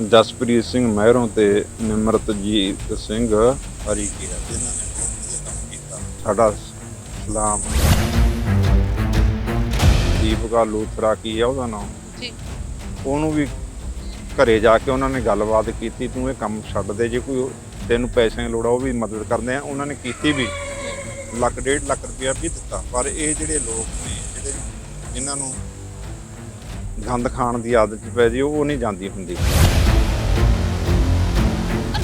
ਜਸਪ੍ਰੀਤ ਸਿੰਘ ਮਹਿਰੋਂ ਤੇ ਨਿਮਰਤਜੀਤ ਸਿੰਘ ਹਰੀ ਕੀ ਹੈ ਜਿਨ੍ਹਾਂ ਨੇ ਬਹੁਤ ਵਧੀਆ ਕੰਮ ਕੀਤਾ। ਸਾਡਾ ਸਲਾਮ। ਦੀਪਕਾ ਲੂਥਰਾ ਕੀ ਆ ਉਹਦਾ ਨਾਮ? ਜੀ। ਉਹਨੂੰ ਵੀ ਘਰੇ ਜਾ ਕੇ ਉਹਨਾਂ ਨੇ ਗੱਲਬਾਤ ਕੀਤੀ ਤੂੰ ਇਹ ਕੰਮ ਛੱਡ ਦੇ ਜੇ ਕੋਈ ਤੈਨੂੰ ਪੈਸਿਆਂ ਦੀ ਲੋੜ ਆ ਉਹ ਵੀ ਮਦਦ ਕਰਦੇ ਆ। ਉਹਨਾਂ ਨੇ ਕੀਤੀ ਵੀ ਲੱਖ ਡੇਢ ਲੱਖ ਰੁਪਇਆ ਵੀ ਦਿੱਤਾ। ਪਰ ਇਹ ਜਿਹੜੇ ਲੋਕ ਨੇ ਜਿਹੜੇ ਜਿਨ੍ਹਾਂ ਨੂੰ ਗੰਦ ਖਾਣ ਦੀ ਆਦਤ ਪੈ ਜੀ ਉਹ ਨਹੀਂ ਜਾਂਦੀ ਹੁੰਦੀ।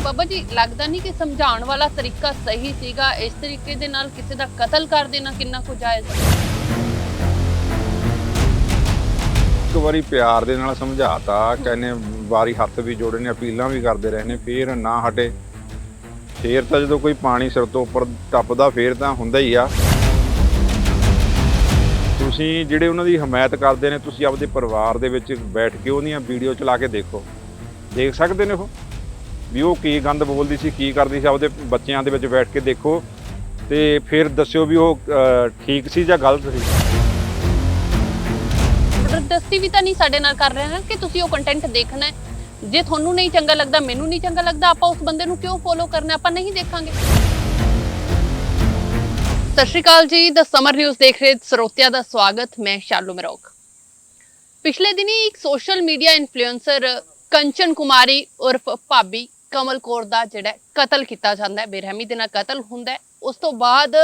ਬਾਬਾ ਜੀ, ਲੱਗਦਾ ਨਹੀਂ ਕਿ ਸਮਝਾਉਣ ਵਾਲਾ ਤਰੀਕਾ ਸਹੀ ਸੀਗਾ? ਇਸ ਤਰੀਕੇ ਦੇ ਨਾਲ ਕਿਸੇ ਦਾ ਕਤਲ ਕਰ ਦੇਣਾ ਕਿੰਨਾ ਕੁ ਜਾਇਜ਼ ਹੈ? ਇੱਕ ਵਾਰੀ ਪਿਆਰ ਦੇ ਨਾਲ ਸਮਝਾਤਾ ਕਹਿੰਨੇ ਵਾਰੀ ਹੱਥ ਵੀ ਜੋੜੇ ਨੇ ਅਪੀਲਾਂ ਵੀ ਕਰਦੇ ਰਹੇ ਨੇ ਫੇਰ ਨਾ ਹਟੇ। ਫੇਰ ਤਾਂ ਜਦੋਂ ਕੋਈ ਪਾਣੀ ਸਿਰ ਤੋਂ ਉੱਪਰ ਟੱਪਦਾ, ਫੇਰ ਤਾਂ ਹੁੰਦਾ ਹੀ ਆ। ਤੁਸੀਂ ਜਿਹੜੇ ਉਹਨਾਂ ਦੀ ਹਮਾਇਤ ਕਰਦੇ ਨੇ, ਤੁਸੀਂ ਆਪਦੇ ਪਰਿਵਾਰ ਦੇ ਵਿੱਚ ਬੈਠ ਕੇ ਉਹਦੀਆਂ ਵੀਡੀਓ ਚਲਾ ਕੇ ਦੇਖੋ। ਦੇਖ ਸਕਦੇ ਨੇ ਉਹ? ਵੀ ਉਹ ਕੀ ਗੰਦ ਬੋਲਦੀ ਸੀ, ਕੀ ਕਰਦੀ ਸੀ, ਆਪਦੇ ਬੱਚਿਆਂ ਦੇ ਵਿੱਚ ਬੈਠ ਕੇ ਦੇਖੋ ਤੇ ਫਿਰ ਦੱਸਿਓ ਵੀ ਉਹ ਠੀਕ ਸੀ ਜਾਂ ਗਲਤ ਸੀ। ਜ਼ਬਰਦਸਤੀ ਵੀ ਤਾਂ ਨਹੀਂ ਸਾਡੇ ਨਾਲ ਕਰ ਰਹੇ ਨਾ, ਕਿ ਤੁਸੀਂ ਉਹ ਕੰਟੈਂਟ ਦੇਖਣਾ ਹੈ। ਜੇ ਤੁਹਾਨੂੰ ਨਹੀਂ ਚੰਗਾ ਲੱਗਦਾ, ਮੈਨੂੰ ਨਹੀਂ ਚੰਗਾ ਲੱਗਦਾ, ਆਪਾਂ ਉਸ ਬੰਦੇ ਨੂੰ ਕਿਉਂ ਫੋਲੋ ਕਰਨਾ ਆਪਾਂ ਨਹੀਂ ਦੇਖਾਂਗੇ। ਸਤਿ ਸ਼੍ਰੀ ਅਕਾਲ ਜੀ ਦ ਸਮਰ ਨਿਊਜ਼ ਦੇਖ ਰਹੇ ਸਰੋਤਿਆਂ ਦਾ ਸਵਾਗਤ, ਮੈਂ ਸ਼ਾਲੂ ਮਰੋਕ। ਪਿਛਲੇ ਦਿਨੀ ਇੱਕ social media influencer Kanchan Kumari ਉਰਫ ਭਾਬੀ ਕਮਲ ਕੌਰ ਦਾ ਜਿਹੜਾ ਕਤਲ ਕੀਤਾ ਜਾਂਦਾ ਹੈ, ਬੇਰਹਿਮੀ ਦੇ ਨਾਲ ਕਤਲ ਹੁੰਦਾ ਹੈ। ਉਸ ਤੋਂ ਬਾਅਦ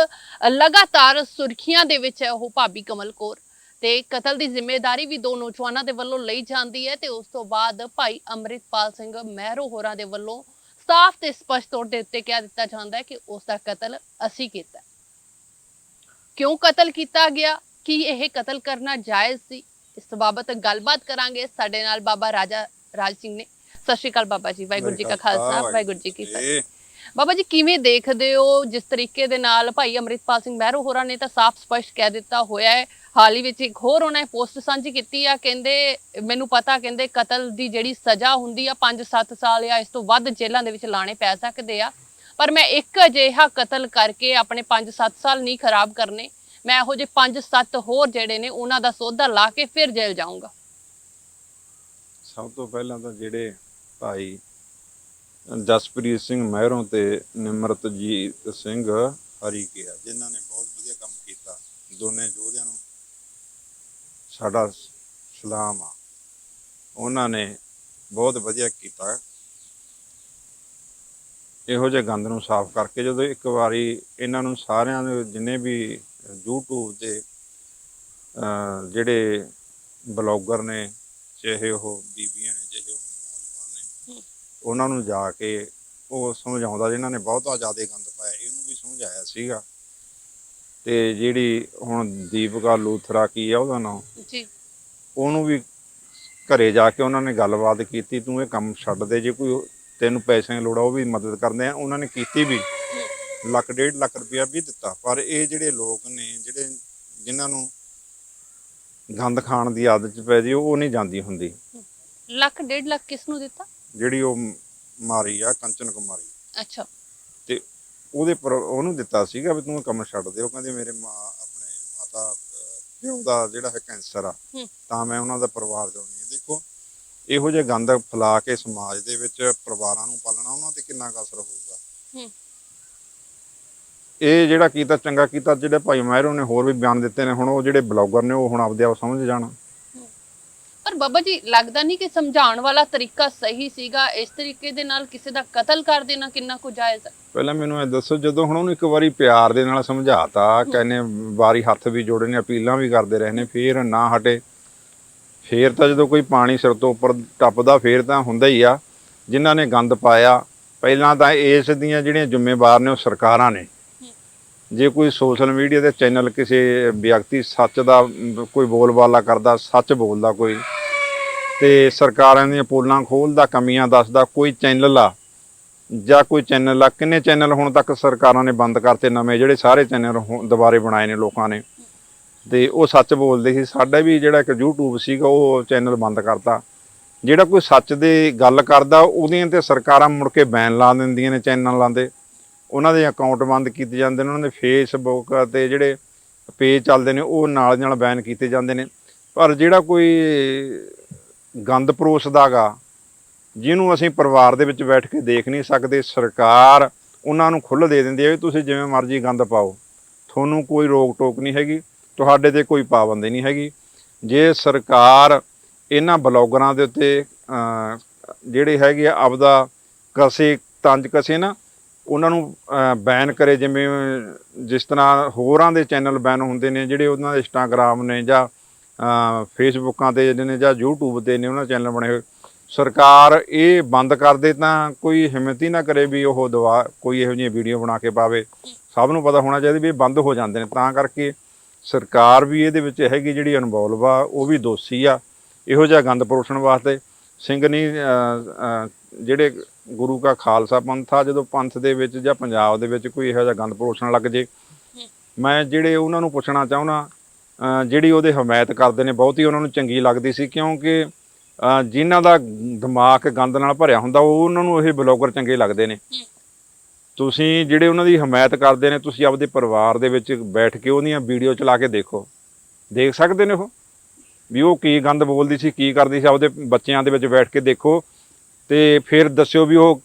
ਲਗਾਤਾਰ ਸੁਰਖੀਆਂ ਦੇ ਵਿੱਚ ਹੈ ਉਹ ਭਾਬੀ ਕਮਲ ਕੌਰ। ਤੇ ਕਤਲ ਦੀ ਜ਼ਿੰਮੇਵਾਰੀ ਵੀ ਦੋ ਨੌਜਵਾਨਾਂ ਦੇ ਵੱਲੋਂ ਲਈ ਜਾਂਦੀ ਹੈ ਤੇ ਉਸ ਤੋਂ ਬਾਅਦ ਭਾਈ ਅੰਮ੍ਰਿਤਪਾਲ ਸਿੰਘ ਮਹਿਰੋ ਹੋਰਾਂ ਦੇ ਵੱਲੋਂ ਸਾਫ਼ ਤੇ ਸਪਸ਼ਟ ਤੌਰ ਦੇ ਉੱਤੇ ਕਹਿ ਦਿੱਤਾ ਜਾਂਦਾ ਹੈ ਕਿ ਉਸ ਦਾ ਕਤਲ ਅਸੀਂ ਕੀਤਾ ਕਿਉਂ ਕਤਲ ਕੀਤਾ ਗਿਆ? ਕੀ ਇਹ ਕਤਲ ਕਰਨਾ ਜਾਇਜ਼ ਸੀ? ਇਸ ਬਾਬਤ ਗੱਲਬਾਤ ਕਰਾਂਗੇ। ਸਾਡੇ ਨਾਲ ਬਾਬਾ ਰਾਜਾ ਰਾਜ ਸਿੰਘ ਨੇ ਸਤਿ ਸ਼੍ਰੀ ਅਕਾਲ ਬਾਬਾ ਜੀ ਵਾਹਿਗੁਰੂ ਜੀ ਕਾ ਖਾਲਸਾ ਵਾਹਿਗੁਰੂ ਜੀ ਕੀ ਫਤਿਹ। ਬਾਬਾ ਜੀ ਕਿਵੇਂ ਦੇਖਦੇ ਹੋ ਜਿਸ ਤਰੀਕੇ ਦੇ ਨਾਲ ਭਾਈ ਅੰਮ੍ਰਿਤਪਾਲ ਸਿੰਘ ਮਹਿਰੋ ਹੋਰਾਂ ਨੇ ਤਾਂ ਸਾਫ਼ ਸਪਸ਼ਟ ਕਹਿ ਦਿੱਤਾ ਹੋਇਆ ਹੈ ਹਾਲ ਹੀ ਵਿੱਚ ਇੱਕ ਹੋਰ ਉਹਨਾਂ ਨੇ ਪੋਸਟ ਸਾਂਝੀ ਕੀਤੀ ਆ ਕਹਿੰਦੇ ਮੈਨੂੰ ਪਤਾ ਕਹਿੰਦੇ ਕਤਲ ਦੀ ਜਿਹੜੀ ਸਜ਼ਾ ਹੁੰਦੀ ਆ 5-7 ਸਾਲ ਜਾਂ ਇਸ ਤੋਂ ਵੱਧ ਜੇਲ੍ਹਾਂ ਦੇ ਵਿੱਚ ਲਾਣੇ ਪੈ ਸਕਦੇ ਆ। ਪਰ ਮੈਂ ਇੱਕ ਅਜਿਹਾ ਕਤਲ ਕਰਕੇ ਆਪਣੇ 5-7 ਸਾਲ ਨਹੀਂ ਖਰਾਬ ਕਰਨੇ ਮੈਂ ਇਹੋ ਜਿਹੇ 5-7 ਹੋਰ ਜਿਹੜੇ ਨੇ ਉਹਨਾਂ ਦਾ ਸੌਦਾ ਲਾ ਕੇ ਫਿਰ ਜੇਲ੍ਹ ਜਾਊਂਗਾ। ਸਭ ਤੋਂ ਪਹਿਲਾਂ ਤਾਂ ਜਿਹੜੇ ਭਾਈ ਜਸਪ੍ਰੀਤ ਸਿੰਘ ਮਹਿਰੋਂ ਤੇ ਨਿਮਰਤਜੀਤ ਸਿੰਘ ਹਰੀ ਕੀ ਜਿਨ੍ਹਾਂ ਨੇ ਬਹੁਤ ਵਧੀਆ ਕੰਮ ਕੀਤਾ। ਦੋਨੇ ਯੋਧਿਆਂ ਨੂੰ ਸਾਡਾ ਸਲਾਮ ਆ। ਉਹਨਾਂ ਨੇ ਬਹੁਤ ਵਧੀਆ ਕੀਤਾ। ਇਹੋ ਜਿਹੇ ਗੰਦ ਨੂੰ ਸਾਫ਼ ਕਰਕੇ ਜਦੋਂ ਇੱਕ ਵਾਰੀ ਇਹਨਾਂ ਨੂੰ ਸਾਰਿਆਂ ਦੇ ਜਿੰਨੇ ਵੀ YouTube ਦੇ ਜਿਹੜੇ ਬਲੌਗਰ ਨੇ, ਚਾਹੇ ਉਹ ਬੀਬੀਆਂ ਨੇ ਚਾਹੇ ਉਹ ਨੌਜਵਾਨ ਨੇ ਉਹਨਾਂ ਨੂੰ ਜਾ ਕੇ ਉਹ ਸਮਝਾਉਂਦਾ ਜਿਨ੍ਹਾਂ ਨੇ ਬਹੁਤਾ ਜ਼ਿਆਦਾ ਗੰਦ ਪਾਇਆ ਇਹਨੂੰ ਵੀ ਸਮਝਾਇਆ ਸੀਗਾ। ਤੇ ਜਿਹੜੀ ਹੁਣ ਦੀਪਕਾ ਲੂਥਰਾ ਕੀ ਆ ਉਹਦਾ ਨਾਮ? ਜੀ। ਉਹਨੂੰ ਵੀ ਘਰੇ ਜਾ ਕੇ ਉਹਨਾਂ ਨੇ ਗੱਲਬਾਤ ਕੀਤੀ ਤੂੰ ਇਹ ਕੰਮ ਛੱਡ ਦੇ ਜੇ ਕੋਈ ਤੈਨੂੰ ਪੈਸਿਆਂ ਦੀ ਲੋੜ ਆ ਉਹ ਵੀ ਮਦਦ ਕਰਦੇ ਆ। ਉਹਨਾਂ ਨੇ ਕੀਤੀ ਵੀ। ਲੱਖ ਡੇਢ ਲੱਖ ਰੁਪਇਆ ਵੀ ਦਿੱਤਾ। ਪਰ ਇਹ ਜਿਹੜੇ ਲੋਕ ਨੇ ਜਿਹੜੇ ਜਿਨ੍ਹਾਂ ਨੂੰ ਗੰਦ ਖਾਣ ਦੀ ਆਦਤ ਪੈ ਜੀ ਉਹ ਨਹੀਂ ਜਾਂਦੀ ਹੁੰਦੀ। ਲੱਖ ਡੇਢ ਲੱਖ ਕਿਸ ਨੂੰ ਦਿੱਤਾ? ਜਿਹੜੀ ਉਹ ਮਾਰੀ ਆ ਕੰਚਨ ਕੁਮਾਰੀ। ਅੱਛਾ। ਤੇ ਉਹਦੇ ਪਰ ਉਹਨੂੰ ਦਿੱਤਾ ਸੀਗਾ ਵੀ ਤੂੰ ਇਹ ਕੰਮ ਛੱਡ ਦੇ। ਉਹ ਕਹਿੰਦੇ ਮੇਰੇ ਮਾਂ ਆਪਣੇ ਮਾਤਾ ਅਹ, ਪਿਓ ਦਾ ਜਿਹੜਾ ਹੈ ਕੈਂਸਰ ਆ ਹੂੰ। ਤਾਂ ਮੈਂ ਉਹਨਾਂ ਦਾ ਪਰਿਵਾਰ ਚਾਹੁੰਦੀ ਹਾਂ ਦੇਖੋ ਇਹੋ ਜਿਹੇ ਗੰਦ ਫੈਲਾ ਕੇ ਸਮਾਜ ਦੇ ਵਿੱਚ ਪਰਿਵਾਰਾਂ ਨੂੰ ਪਾਲਣਾ ਉਹਨਾਂ ਤੇ ਕਿੰਨਾ ਕੁ ਅਸਰ ਹੋਊਗਾ। ਹੂੰ। ਇਹ ਜਿਹੜਾ ਕੀਤਾ ਚੰਗਾ ਕੀਤਾ ਜਿਹੜੇ ਭਾਈ ਮਹਿਰੋ ਨੇ ਹੋਰ ਵੀ ਬਿਆਨ ਦਿੱਤੇ ਨੇ ਹੁਣ ਉਹ ਜਿਹੜੇ ਬਲੌਗਰ ਨੇ ਉਹ ਹੁਣ ਆਪਦੇ ਆਪ ਸਮਝ ਜਾਣ। ਬਾਬਾ ਜੀ ਲੱਗਦਾ ਨਹੀਂ ਕਿ ਸਮਝਾਉਣ ਵਾਲਾ ਤਰੀਕਾ ਸਹੀ ਸੀਗਾ? ਇਸ ਤਰੀਕੇ ਦੇ ਨਾਲ ਕਿਸੇ ਦਾ ਕਤਲ ਕਰ ਦੇਣਾ ਕਿੰਨਾ ਕੁ ਜਾਇਜ਼ ਹੈ? ਪਹਿਲਾਂ ਮੈਨੂੰ ਇਹ ਦੱਸੋ ਜਦੋਂ ਹੁਣ ਉਹਨੂੰ ਇੱਕ ਵਾਰੀ ਪਿਆਰ ਦੇ ਨਾਲ ਸਮਝਾਤਾ ਕਹਿੰਨੇ ਵਾਰੀ ਹੱਥ ਵੀ ਜੋੜੇ ਨੇ ਅਪੀਲਾਂ ਵੀ ਕਰਦੇ ਰਹੇ ਨੇ ਫੇਰ ਨਾ ਹਟੇ। ਫੇਰ ਤਾਂ ਜਦੋਂ ਕੋਈ ਪਾਣੀ ਸਿਰ ਤੋਂ ਉੱਪਰ ਟੱਪਦਾ ਫੇਰ ਤਾਂ ਹੁੰਦਾ ਹੀ ਆ। ਜਿਨ੍ਹਾਂ ਨੇ ਗੰਦ ਪਾਇਆ ਪਹਿਲਾਂ ਤਾਂ ਇਸ ਦੀਆਂ ਜਿਹੜੀਆਂ ਜ਼ਿੰਮੇਵਾਰ ਨੇ ਉਹ ਸਰਕਾਰਾਂ ਨੇ। ਜੇ ਕੋਈ ਸੋਸ਼ਲ ਮੀਡੀਆ ਤੇ ਚੈਨਲ ਕਿਸੇ ਵਿਅਕਤੀ ਸੱਚ ਦਾ ਕੋਈ ਬੋਲਬਾਲਾ ਕਰਦਾ ਸੱਚ ਬੋਲਦਾ ਕੋਈ ਤੇ ਸਰਕਾਰਾਂ ਦੀਆਂ ਪੋਲਾਂ ਖੋਲਦਾ, ਕਮੀਆਂ ਦੱਸਦਾ, ਕੋਈ ਚੈਨਲ ਆ ਜਾਂ ਕੋਈ ਚੈਨਲ ਆ, ਕਿੰਨੇ ਚੈਨਲ ਹੁਣ ਤੱਕ ਸਰਕਾਰਾਂ ਨੇ ਬੰਦ ਕਰਤੇ ਨਵੇਂ, ਜਿਹੜੇ ਸਾਰੇ ਚੈਨਲ ਹੁਣ ਦੁਬਾਰੇ ਬਣਾਏ ਨੇ ਲੋਕਾਂ ਨੇ। ਤੇ ਉਹ ਸੱਚ ਬੋਲਦੇ ਸੀ, ਸਾਡਾ ਵੀ ਜਿਹੜਾ ਇੱਕ YouTube ਸੀਗਾ, ਉਹ ਚੈਨਲ ਬੰਦ ਕਰਤਾ। ਜਿਹੜਾ ਕੋਈ ਸੱਚ ਦੀ ਗੱਲ ਕਰਦਾ, ਉਹਦੀਆਂ ਤੇ ਸਰਕਾਰਾਂ ਮੁੜ ਕੇ ਬੈਨ ਲਾ ਦਿੰਦੀਆਂ ਨੇ ਚੈਨਲ ਦੇ ਉਹਨਾਂ ਦੇ ਅਕਾਊਂਟ ਬੰਦ ਕੀਤੇ ਜਾਂਦੇ ਨੇ, ਉਹਨਾਂ ਦੇ ਫੇਸਬੁੱਕ ਤੇ ਜਿਹੜੇ ਪੇਜ ਚੱਲਦੇ ਨੇ, ਉਹ ਨਾਲ ਨਾਲ ਬੈਨ ਕੀਤੇ ਜਾਂਦੇ ਨੇ। ਪਰ ਜਿਹੜਾ ਕੋਈ ਗੰਦ ਪਰੋਸਦਾਗਾ, ਜਿਹਨੂੰ ਅਸੀਂ ਪਰਿਵਾਰ ਦੇ ਵਿੱਚ ਬੈਠ ਕੇ ਦੇਖ ਨਹੀਂ ਸਕਦੇ, ਸਰਕਾਰ ਉਹਨਾਂ ਨੂੰ ਖੁੱਲ੍ਹ ਦੇ ਦਿੰਦੀ ਹੈ ਵੀ ਤੁਸੀਂ ਜਿਵੇਂ ਮਰਜ਼ੀ ਗੰਦ ਪਾਓ। ਤੁਹਾਨੂੰ ਕੋਈ ਰੋਕ ਟੋਕ ਨਹੀਂ ਹੈਗੀ, ਤੁਹਾਡੇ ਤੇ ਕੋਈ ਪਾਬੰਦੀ ਨਹੀਂ ਹੈਗੀ। ਜੇ ਸਰਕਾਰ ਇਹਨਾਂ ਬਲੌਗਰਾਂ ਦੇ ਉੱਤੇ ਜਿਹੜੇ ਹੈਗੇ ਆ ਆਪਦਾ ਕਸੇ, ਤੰਜ ਕਸੇ ਨਾ, ਉਹਨਾਂ ਨੂੰ ਬੈਨ ਕਰੇ, ਜਿਵੇਂ ਜਿਸ ਤਰ੍ਹਾਂ ਹੋਰਾਂ ਦੇ ਚੈਨਲ ਬੈਨ ਹੁੰਦੇ ਨੇ, ਜਿਹੜੇ ਉਹਨਾਂ ਦੇ ਇੰਸਟਾਗ੍ਰਾਮ ਨੇ ਜਾਂ ਫੇਸਬੁੱਕਾਂ ਤੇ ਜਿਹੜੇ ਨੇ ਜਾਂ YouTube ਤੇ ਨੇ ਉਹਨਾਂ ਚੈਨਲ ਬਣੇ ਹੋਏ। ਸਰਕਾਰ ਇਹ ਬੰਦ ਕਰ ਦੇ ਤਾਂ ਕੋਈ ਹਿੰਮਤ ਹੀ ਨਾ ਕਰੇ ਵੀ ਉਹ ਦਵਾ ਕੋਈ ਇਹੋ ਜਿਹੀ ਵੀਡੀਓ ਬਣਾ ਕੇ ਪਾਵੇ। ਸਭ ਨੂੰ ਪਤਾ ਹੋਣਾ ਚਾਹੀਦਾ ਵੀ ਇਹ ਬੰਦ ਹੋ ਜਾਂਦੇ ਨੇ। ਤਾਂ ਕਰਕੇ ਸਰਕਾਰ ਵੀ ਇਹਦੇ ਵਿੱਚ ਹੈਗੀ ਜਿਹੜੀ ਇਨਵੋਲਵ ਆ ਉਹ ਵੀ ਦੋਸ਼ੀ ਆ। ਇਹੋ ਜਿਹਾ ਗੰਦ ਪਰੋਸਣ ਵਾਸਤੇ ਸਿੰਘ ਨਹੀਂ ਜਿਹੜੇ ਗੁਰੂ ਕਾ ਖਾਲਸਾ ਪੰਥ ਆ ਜਦੋਂ ਪੰਥ ਦੇ ਵਿੱਚ ਜਾਂ ਪੰਜਾਬ ਦੇ ਵਿੱਚ ਕੋਈ ਇਹੋ ਜਿਹਾ ਗੰਦ ਪਰੋਸਣ ਲੱਗ ਜੇ ਮੈਂ ਜਿਹੜੇ ਉਹਨਾਂ ਨੂੰ ਪੁੱਛਣਾ ਚਾਹੁੰਦਾ ਜਿਹੜੀ ਉਹਦੇ ਹਮਾਇਤ ਕਰਦੇ ਨੇ ਬਹੁਤੀ ਉਹਨਾਂ ਨੂੰ ਚੰਗੀ ਲੱਗਦੀ ਸੀ ਕਿਉਂਕਿ ਜਿਨ੍ਹਾਂ ਦਾ ਦਿਮਾਗ ਗੰਦ ਨਾਲ ਭਰਿਆ ਹੁੰਦਾ ਉਹ ਉਹਨਾਂ ਨੂੰ ਇਹ ਬਲੌਗਰ ਚੰਗੇ ਲੱਗਦੇ ਨੇ। ਤੁਸੀਂ ਜਿਹੜੇ ਉਹਨਾਂ ਦੀ ਹਮਾਇਤ ਕਰਦੇ ਨੇ ਤੁਸੀਂ ਆਪਦੇ ਪਰਿਵਾਰ ਦੇ ਵਿੱਚ ਬੈਠ ਕੇ ਉਹਦੀਆਂ ਵੀਡੀਓ ਚਲਾ ਕੇ ਦੇਖੋ। ਦੇਖ ਸਕਦੇ ਨੇ ਉਹ? ਵੀ ਉਹ ਕੀ ਗੰਦ ਬੋਲਦੀ ਸੀ ਕੀ ਕਰਦੀ ਸੀ ਆਪਦੇ ਬੱਚਿਆਂ ਦੇ ਵਿੱਚ ਬੈਠ ਕੇ ਦੇਖੋ। ਤੇ ਫਿਰ ਦੱਸਿਓ ਵੀ ਉਹ